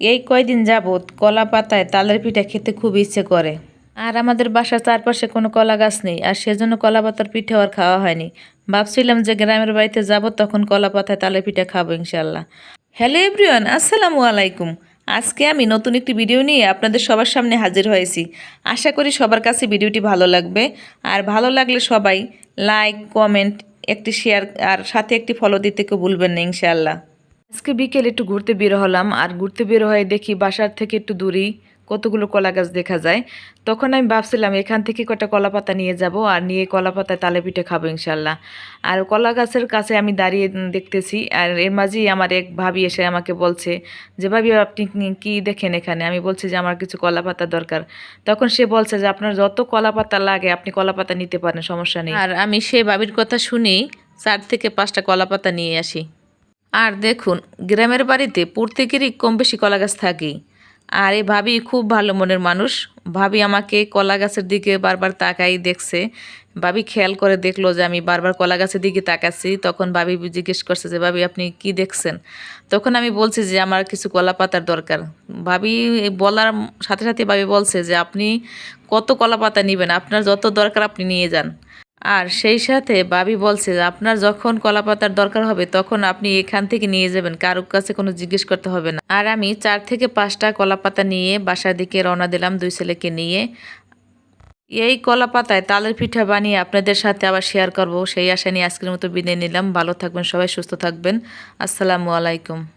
এই কয়দিন যাবৎ কলা পাতায় তালের পিঠা খেতে খুব ইচ্ছে করে। আর আমাদের বাসার চারপাশে কোনো কলা গাছ নেই, আর সেজন্য কলা পাতার পিঠে আর খাওয়া হয়নি। ভাবছিলাম যে গ্রামের বাড়িতে যাব, তখন কলা পাতায় তালের পিঠা খাব ইনশাল্লাহ হ্যালো এভরিওয়ান, আসসালামু আলাইকুম। আজকে আমি নতুন একটি ভিডিও নিয়ে আপনাদের সবার সামনে হাজির হয়েছি। আশা করি সবার কাছে ভিডিওটি ভালো লাগবে। আর ভালো লাগলে সবাই লাইক, কমেন্ট, একটি শেয়ার, আর সাথে একটি ফলো দিতে কেউ ভুলবেন না ইনশাআল্লাহ। আজকে বিকেল একটু ঘুরতে বের হলাম, আর ঘুরতে বের হয়ে দেখি বাসার থেকে একটু দূরেই কতগুলো কলা গাছ দেখা যায়। তখন আমি ভাবছিলাম, এখান থেকে কটা কলা পাতা নিয়ে যাব, আর নিয়ে কলা পাতায় তালে পিঠে খাব ইনশাল্লাহ। আর কলা গাছের কাছে আমি দাঁড়িয়ে দেখতেছি, আর এর মাঝেই আমার এক ভাবি এসে আমাকে বলছে যে, ভাবি, আপনি কি দেখেন এখানে? আমি বলছি যে, আমার কিছু কলা পাতা দরকার। তখন সে বলছে যে, আপনার যত কলা পাতা লাগে, আপনি কলা পাতা নিতে পারেন, সমস্যা নেই। আর আমি সে ভাবির কথা শুনেই চার থেকে পাঁচটা কলা পাতা নিয়ে আসি। আর দেখুন, গ্রামের বাড়িতে প্রত্যেকেরই কম বেশি কলা গাছ থাকেই। আর এ ভাবি খুব ভালো মনের মানুষ। ভাবি আমাকে কলা গাছের দিকে বারবার তাকাই দেখছে। ভাবি খেয়াল করে দেখল যে আমি বারবার কলা গাছের দিকে তাকাচ্ছি। তখন ভাবি জিজ্ঞেস করছে যে, ভাবি, আপনি কি দেখছেন? তখন আমি বলছি যে, আমার কিছু কলা পাতার দরকার। ভাবি বলার সাথে সাথে ভাবি বলছে যে, আপনি কত কলা পাতা নেবেন? আপনার যত দরকার আপনি নিয়ে যান। আর সেই সাথে বাবি বলছে, আপনার যখন কলাপাতার দরকার হবে, তখন আপনি এখান থেকে নিয়ে যাবেন। কারোর কাছে কোনো জিজ্ঞেস করতে হবে না। আর আমি চার থেকে পাঁচটা কলাপাতা নিয়ে বাসার দিকে রওনা দিলাম দুই ছেলেকে নিয়ে। এই কলা পাতায় তালের পিঠা বানিয়ে আপনাদের সাথে আবার শেয়ার করব। সেই আশা নিয়ে আজকের মতো বিদায় নিলাম। ভালো থাকবেন সবাই, সুস্থ থাকবেন। আসসালামু আলাইকুম।